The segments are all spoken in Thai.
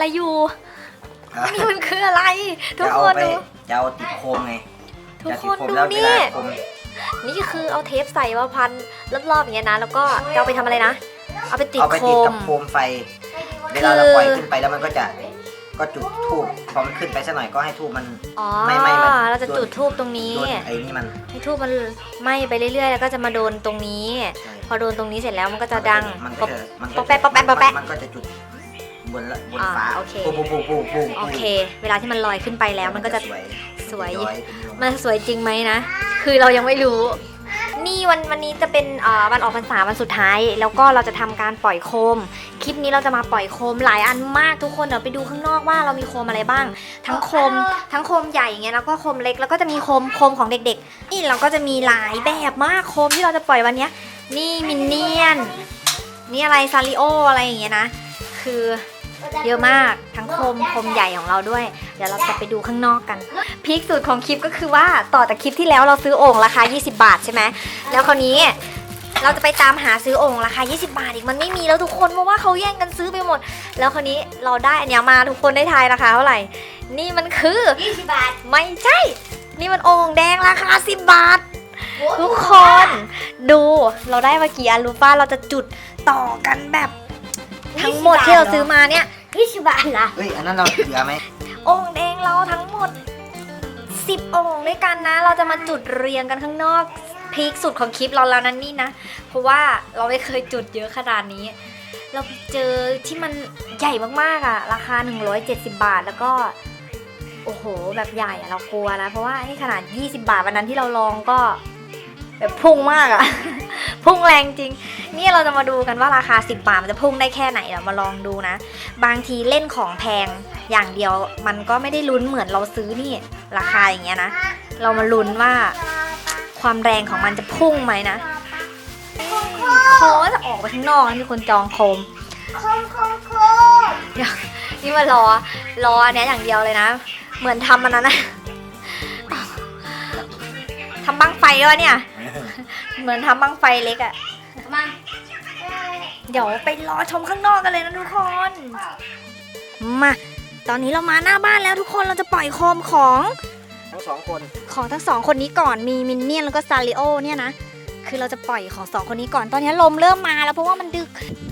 อะไรอยู่นี่มันคืออะไร ทุกจะคเอานไปดูจะเอาติดโคมไงทุกจะคติดนโคมดูแล้วเวนี่ลาโคมนี่คือเอาเทปใส่มาพันรอบๆอย่างเงี้ยนะ แล้วก็จะเอาไปทำอะไรนะ เอาไปติดเอาไปโคติดกัมบโคมไฟเวลาเราปล่อยขึ้นไปแล้วมันก็จะก็จุดทูบพอมันขึ้นไปสักหน่อยก็ให้ทูบมันอ๋อไม่ไม่มันเราจะจุดทูบตรงนี้โดนไอ้นี่มันให้ทูบมันไหม้ไปเรื่อยๆ แล้วก็จะมาโดนตรงนี้ใช่พอโดนตรงนี้เสร็จแล้วมันก็จะดังมันป๊ก็อบจะมันป๊อปแป๊ะป๊อปแป๊ะป๊อปแป๊ะมันก็จะจุด บนละบนอ่าฟ้าโอเค ปุ้งปุ้งปุ้งปุ้งปุ้งโอเค เวลาที่มันลอยขึ้นไปแล้วมันก็จะ สวยสวย ย้อเป็นวงมันสวยจริงไหมนะ คือเรายังไม่รู้ นี่วันวันนี้จะเป็นเอ่อวันออกพรรษาวันสุดท้าย แล้วก็เราจะทำการปล่อยโคม คลิปนี้เราจะมาปล่อยโคมหลายอันมากทุกคนเดี๋ยวไปดูข้างนอกว่าเรามีโคมอะไรบ้าง ทั้งโคม ทั้งโคมใหญ่อย่างเงี้ยแล้วก็โคมเล็กแล้วก็จะมีโคมโคมของเด็ก ๆ นี่เราก็จะมีหลายแบบมากโคมที่เราจะปล่อยวันเนี้ย นี่มินเนี่ยน นี่อะไรซาริโออะไรอย่างเงี้ยนะ คือ เยอะมากทั้งโคมโคมใหญ่ของเราด้วย เดี๋ยวเราจะไปดูข้างนอกกันพีคสุดของคลิปก็คือว่าต่อจากคลิปที่แล้วเราซื้อโอ่งราคา 20 บาทใช่ไหมแล้วคราวนี้เราจะไปตามหาซื้อโอ่งราคา 20 บาทอีกมันไม่มีแล้วทุกคนเพราะว่าเขาแย่งกันซื้อไปหมด แล้วคราวนี้เราได้อันเนี้ยมาทุกคนได้ทายราคาเท่าไหร่ นี่มันคือ 20 บาท ไม่ใช่ นี่มันโอ่งแดงราคา 10 บาท ทุกคน ดูเราได้มากี่อันรู้ป่ะเราจะจุดต่อกันแบบ ทั้งหมดที่เราซื้อมาเนี่ย20บาทเหรอเฮ้ย อันนั้นเราเหลือไหมโอ่งแดงเราทั้งหมด 10โอ่งด้วยกันนะ เราจะมาจุดเรียงกันข้างนอกพีคสุดของคลิปเราแล้วนั่นนี่นะ เพราะว่าเราไม่เคยจุดเยอะขนาดนี้ เราไปเจอที่มันใหญ่มากๆอะราคา 170 บาทแล้วก็ โอ้โห แบบใหญ่อะเรากลัวนะ เพราะว่าไอ้ขนาด 20 บาทวันนั้นที่เราลองก็ แบบพุ่งมากอะ พุ่งแรงจริง นี่เราจะมาดูกันว่าราคา 10 บาทมันจะพุ่งได้แค่ไหนเรามาลองดูนะ บางทีเล่นของแพงอย่างเดียวมันก็ไม่ได้ลุ้นเหมือนเราซื้อนี่ราคาอย่างเงี้ยนะ เรามาลุ้นว่าความแรงของมันจะพุ่งไหมนะโคมจะออกไปข้างนอกนะมีคนจองโคมโคมโคมโคมนี่มารอรออันเนี้ยอย่างเดียวเลยนะ เหมือนทำมันนั้นนะทำบังไฟวะเนี่ย เหมือนทำบังไฟเล็กอะมาเดี๋ยวไปรอชมข้างนอกกันเลยนะทุกคน มา ตอนนี้เรามาหน้าบ้านแล้วทุกคนเราจะปล่อยโคมของ ทั้งสองคน ของทั้งสองคนนี้ก่อนมีมินเนี่ยนแล้วก็ซาริโอเนี่ยนะ คือเราจะปล่อยของสองคนนี้ก่อนตอนนี้ลมเริ่มมาแล้วเพราะว่ามันดึก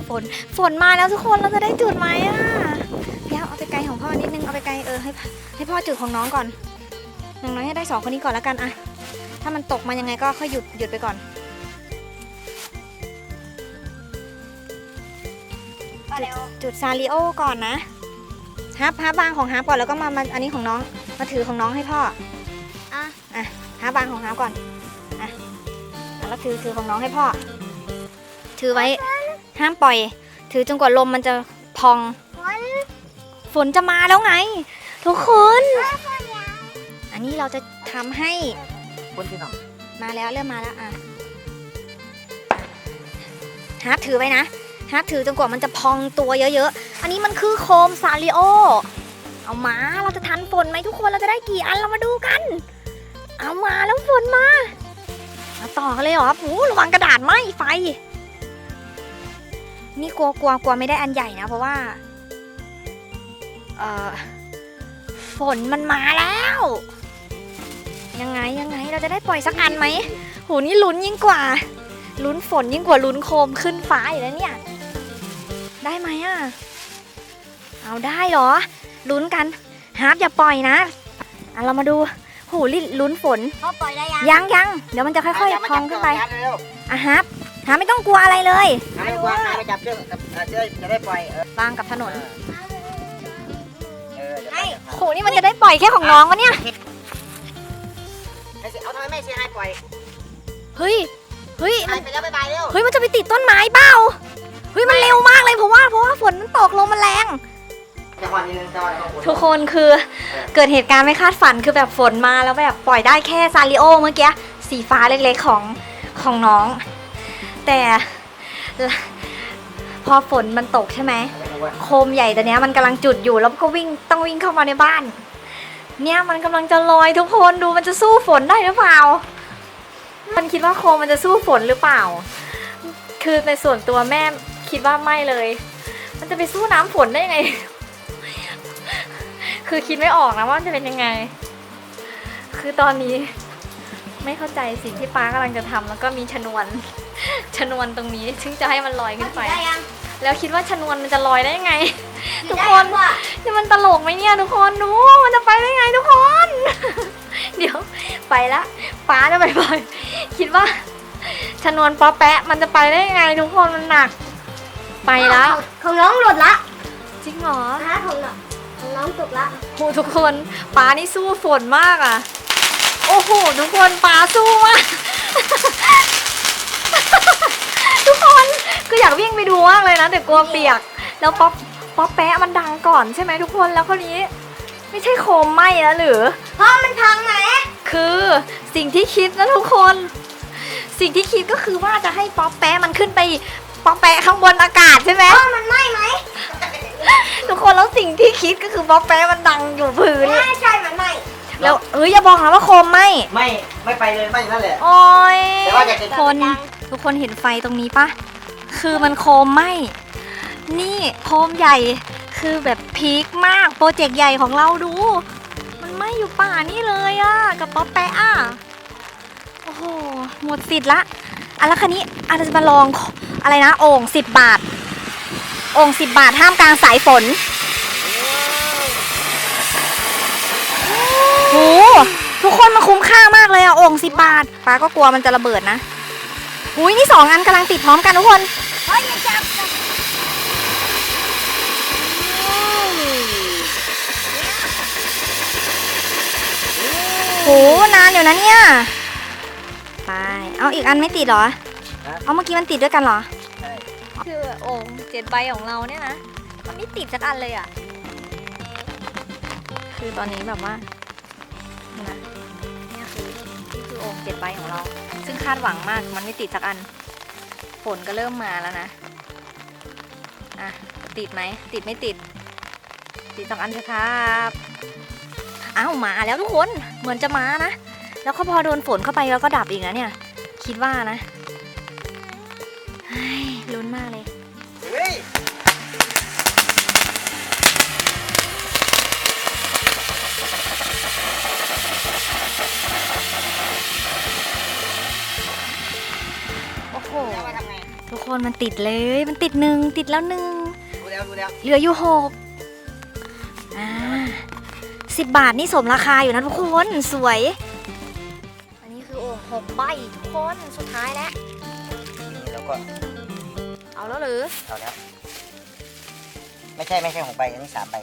ฝนฝนมาแล้วทุกคนเราจะได้จุดไหมอะเดี๋ยวเอาไปไกลของพ่อนิดนึงเอาไปไกลเออให้ให้พ่อจุดของน้องก่อนอย่างน้อยให้ได้สองคนนี้ก่อนแล้วกันอะถ้ามันตกมายังไงก็ค่อยหยุดหยุดไปก่อน จุดซาริโอก่อนนะฮับฮับบางของฮับก่อนแล้วก็มามาอันนี้ของน้องมาถือของน้องให้พ่ออะอะฮับบางของฮับก่อนอะอะแล้วถือถือของน้องให้พ่อ ถือไว้ห้ามปล่อย ถือจนกว่าลมมันจะพอง ฝนฝนจะมาแล้วไง ทุกคน อันนี้เราจะทำให้ คนที่หนึ่งมาแล้วเริ่มมาแล้วอะฮาร์ปถือไว้นะฮาร์ปถือจนกว่ามันจะพองตัวเยอะๆ อันนี้มันคือโคมซาริโอ เอามาเราจะทันฝนไหมทุกคนเราจะได้กี่อันเรามาดูกัน เอามาแล้วฝนมามาต่อกันเลยเหรอโอ้ระวังกระดาษไหมไฟ นี่กลัวกลัวกลัวไม่ได้อันใหญ่นะ เพราะว่า เอ่อ ฝนมันมาแล้ว ยังไงยังไงเราจะได้ปล่อยสักอันไหมโหนี่ลุ้นยิ่งกว่า ลุ้นฝนยิ่งกว่าลุ้นโคมขึ้นฟ้าอยู่แล้วเนี่ย ได้ไหมอะ เอาได้เหรอ ลุ้นกัน ฮาร์ปอย่าปล่อยนะอะเรามาดูโหลิลุ้นฝนเขาปล่อยได้ยังยังยังเดี๋ยวมันจะค่อยๆพองขึ้นไปเร็วอะฮาร์ปฮาร์ปไม่ต้องกลัวอะไรเลยๆให้วางไปจับเรื่องเออจะได้จะได้ปล่อยเออวางกับถนน เออเดี๋ยวให้โหนี่มันจะได้ปล่อยแค่ของน้องวะเนี่ยให้สิเอาทำไมไม่เสียให้ปล่อยเฮ้ย เฮ้ยให้ไปแล้วบ๊ายบายเร็วเฮ้ย มันจะไปติดต้นไม้เปล่า เฮ้ย มันเร็วมากเลยเพราะว่าเพราะว่าฝนมันตกลมมันแรงจังหวะนี้นึงจังหวะนี้ทุกคนคือเกิดเหตุการณ์ไม่คาดฝันคือแบบฝนมาแล้วแบบปล่อยได้แค่ซาริโอเมื่อกี้สีฟ้าเล็กๆของของน้อง แต่พอฝนมันตกใช่ไหมโคมใหญ่ตัวเนี้ยมันกำลังจุดอยู่แล้วก็วิ่งต้องวิ่งเข้ามาในบ้าน เนี่ยมันกำลังจะลอยทุกคนดูมันจะสู้ฝนได้หรือเปล่า มันคิดว่าโคมมันจะสู้ฝนหรือเปล่า คือในส่วนตัวแม่คิดว่าไม่เลย มันจะไปสู้น้ำฝนได้ยังไง คือคิดไม่ออกนะว่าจะเป็นยังไง คือตอนนี้ ไม่เข้าใจสิ่งที่ป้ากำลังจะทำแล้วก็มีชนวน ชนวนตรงนี้ ซึ่งจะให้มันลอยขึ้นไปได้ยัง แล้วคิดว่าชนวนมันจะลอยได้ยังไง ทุกได้คยันงว่ะนี่มันตลกไหมเนี่ยทุกคนดูมันจะไปได้ไงทุกคน เดี๋ยวไปละป้าจะไปปล่อยคิดว่าชนวนป๊อแปะมันจะไปได้ยังไงทุกคนมันหนัก ไปแล้วของน้องหลุดละจริงเหรอนะของน้องของน้องตกละโหทุกคนป้านี่สู้ฝนมากอะ โอ้โหทุกคนป้าสู้มากทุก คนคืออยากวิ่งไปดูมากเลยนะแต่กลัวเปียก แล้วป๊อปป๊อปแปะมันดังก่อนใช่ไหมทุกคนแล้วคราวนี้ ไม่ใช่โคมไหมแล้วหรือเพราะมันพังไหมคือสิ่งที่คิดนะทุกคน สิ่งที่คิดก็คือว่าจะให้ป๊อปแปะมันขึ้นไปป๊อปแปะข้างบนอากาศใช่ไหมเพราะมันไหม้ไหมทุกคนแล้วสิ่งที่คิดก็คือป๊อปแปะมันดังอยู่พื้น ไม่ใช่มันไหม้แล้วเอ้ยอย่าบอกนะว่าโคมไหมไม่ไม่ไปเลยไม่นั่นแหละ โอ้ยแต่ว่าอยากจะ คน ทุกคนเห็นไฟตรงนี้ปะ คือมันโคมไหมนี่โคมใหญ่คือแบบพีคมากโปรเจกต์ใหญ่ของเราดู มันไหม่อยู่ป่านี่เลยอะกับป๊อปแปะอะโอ้โหหมดสิทธิ์ละอะแล้วคันนี้อาจจะมาลองอะไรนะโอ่งสิบบาทโอ่งสิบบาทห้ามกลางสายฝนโหทุกคนมาคุ้มค่ามากเลยอะโอ่งสิบบาทป้าก็กลัวมันจะระเบิดนะอุ้ยนี่สองอันกำลังติดพร้อมกันทุกคน เฮ้ยอย่าจับโหนานอยู่นะเนี่ย ไป เอาอีกอันไม่ติดเหรอ เอาเมื่อกี้มันติดด้วยกันเหรอใช่คือโอ่งเจ็ดใบของเราเนี่ยนะ มันไม่ติดสักอันเลยอะ คือตอนนี้แบบว่านี่นะเนี่ยคือนี่คือโอ่งเจ็ดใบของเรา ซึ่งคาดหวังมาก มันไม่ติดสักอันฝ นก็เริ่มมาแล้วนะ อะ ติดไหม ติดไม่ติด ติดสองอันเถอะครับอ้าวมาแล้วทุกคน เหมือนจะมานะ แล้วเขาพอโดนฝนเข้าไปแล้วก็ดับอีกนะเนี่ย คิดว่านะ นมันติดเลย มันติดหนึ่งติดแล้วหนึ่งดูแล้วดูแล้วเหลืออยู่หกอ่าสิบบาทนี่สมราคาอยู่นะทุกคนสวย อันนี้คือโอ่งหกใบทุกคนสุดท้ายแล้วนี่แล้วก็เอาแล้วหรือเอาแล้วไม่ใช่ไม่ใช่หกใบอันนี้สามใบ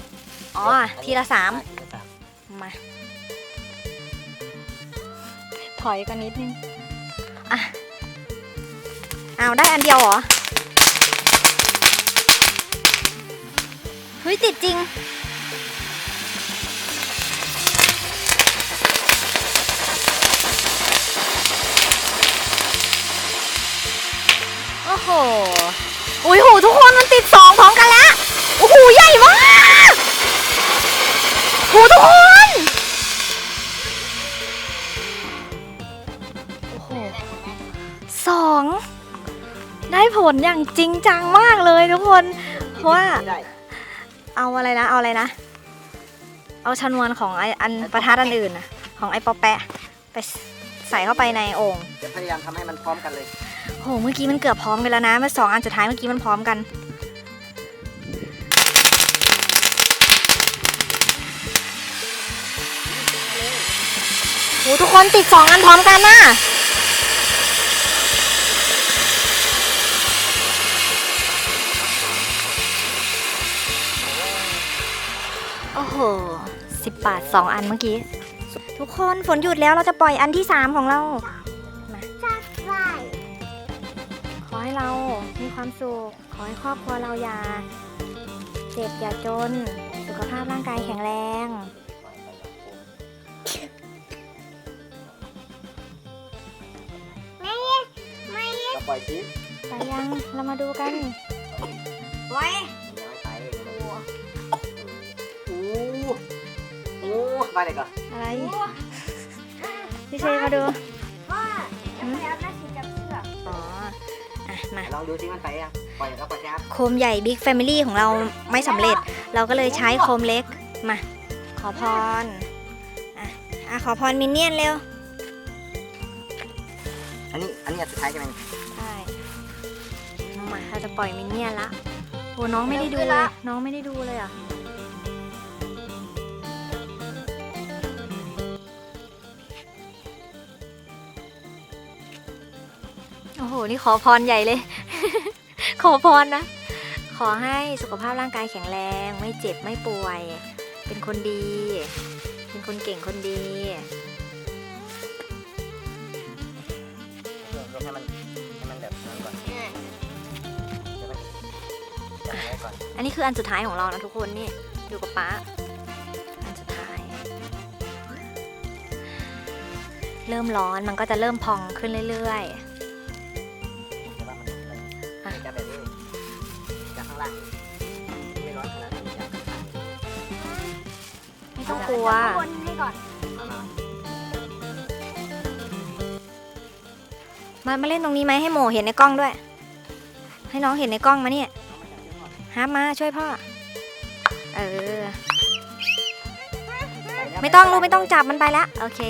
อ๋อทีละสามอ่ทีละสามมาถอยกันนิดนึงอะ เอาได้อันเดียวเหรอเฮ้ยติดจริง โอ้โห อุ้ยโหทุกคนมันติดสองพร้อมกันแล้ว โอ้โห ใหญ่มากโหทุกคน ได้ผลอย่างจริงจังมากเลยทุกคน เพราะว่าไม่ได้เอาอะไรนะ เอาอะไรนะ เอาชนวนของไออันประทัดอันอื่นนะของไอปอแปะไปใส่เข้าไปในโอ่งจะพยายามทำให้มันพร้อมกันเลยโหเมื่อกี้มันเกือบพร้อมกันแล้วนะเมื่อสองอันสุดท้ายเมื่อกี้มันพร้อมกันโหทุกคนติดสองอันพร้อมกันน่ะ หสิบบาทสองอันเมื่อกี้ ทุกคนฝนหยุดแล้วเราจะปล่อยอันที่สามของเรา จับไฟขอให้เรามีความสุข ขอให้ครอบครัวเราอย่าเจ็บอย่าจน สุขภาพร่างกายแข็งแรง ไม่ไม่เราปล่อยสิ ไปยังเรามาดูกัน ไว้ มาเลยก่อนอะไรพี่เชยมาดูพ่อจะไปเอาหน้าสีจับเสื้ออ๋ออะมา ลองดูสิมันไปยังปล่อยแล้วปล่อยครับโคมใหญ่ Big Family ของเราไม่สำเร็จ เราก็เลยใช้โคมเล็ก มาขออพรอะอะขอพรมินเนี่ยนเร็วอันนี้อันนี้อันสุดท้ายใช่ไหมใช่มาเราจะปล่อยมินเนี่ยนละโอ้น้องไม่ได้ดูเริ่มขึ้นละน้องไม่ได้ดูเลยอะ โอ้โห นี่ขอพรใหญ่เลย ขอพรนะ ขอให้สุขภาพร่างกายแข็งแรง ไม่เจ็บไม่ป่วย เป็นคนดี เป็นคนเก่งคนดีรวมให้มันให้มันแบบนั้นก่อนเดี๋ยวมันจับไว้ก่อน อันนี้คืออันสุดท้ายของเรานะทุกคนนี่อยู่กับป๊าอันสุดท้าย เริ่มร้อนมันก็จะเริ่มพองขึ้นเรื่อยแต้องกลัววนให้ก่อนมามามามาเล่นตรงนี้ไหมให้โมเห็นในกล้องด้วย ให้น้องเห็นในกล้องมาเนี่ยฮาร์ปมาช่วยพ่อ เออ ไม่ต้องลูกไม่ต้องจับมันไปละโอเค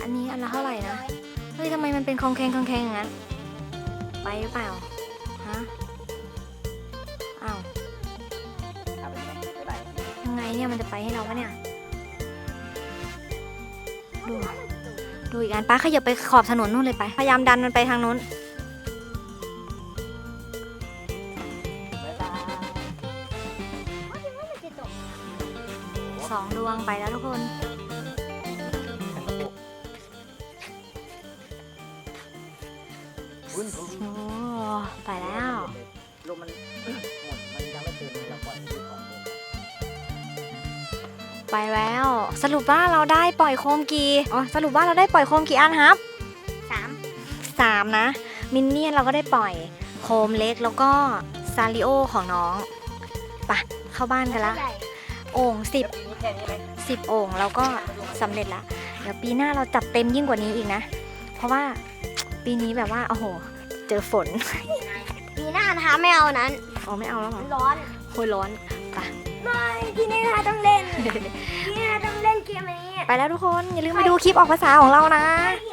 อันนี้อันละเท่าไหร่นะ เฮ้ยทำไมมันเป็นคองแคงคองแคงอย่างนั้น ไปหรือเปล่า ฮะ เนี่ยมันจะไปให้เราปะเนี่ย ดูดูอีกอันป้าขยับไปขอบถนนนู่นเลยไป พยายามดันมันไปทางนู้น สองดวงไปแล้วทุกคนวุ้นวุ้นโอ้ ไปแล้ว ลมมัน ไปแล้ว สรุปว่าเราได้ปล่อยโคมกี่อ๋อสรุปว่าเราได้ปล่อยโคมกี่อันครับสามสามนะ มินเนี่ยนเราก็ได้ปล่อยโคมเล็กแล้วก็ซาริโอของน้องไปะเข้าบ้านกันละใหญ่โอ่งสิบปีนี้แค่นี้ไหมสิบโอ่งเราก็สำเร็จละ เดี๋ยวปีหน้าเราจัดเต็มยิ่งกว่านี้อีกนะ เพราะว่าปีนี้แบบว่าโอ้โห เจอฝนปีหน้านะคะไม่เอานั้นอ๋อไม่เอาแล้วเหรมัอนร้อนโคยร้อน ไม่ปีนี้นะคะต้องเล่นปีนี้นะคะต้องเล่นเกมอันนี้ไปแล้วทุกคน อย่าลืมไปดูคลิปออกภาษาของเรานะเก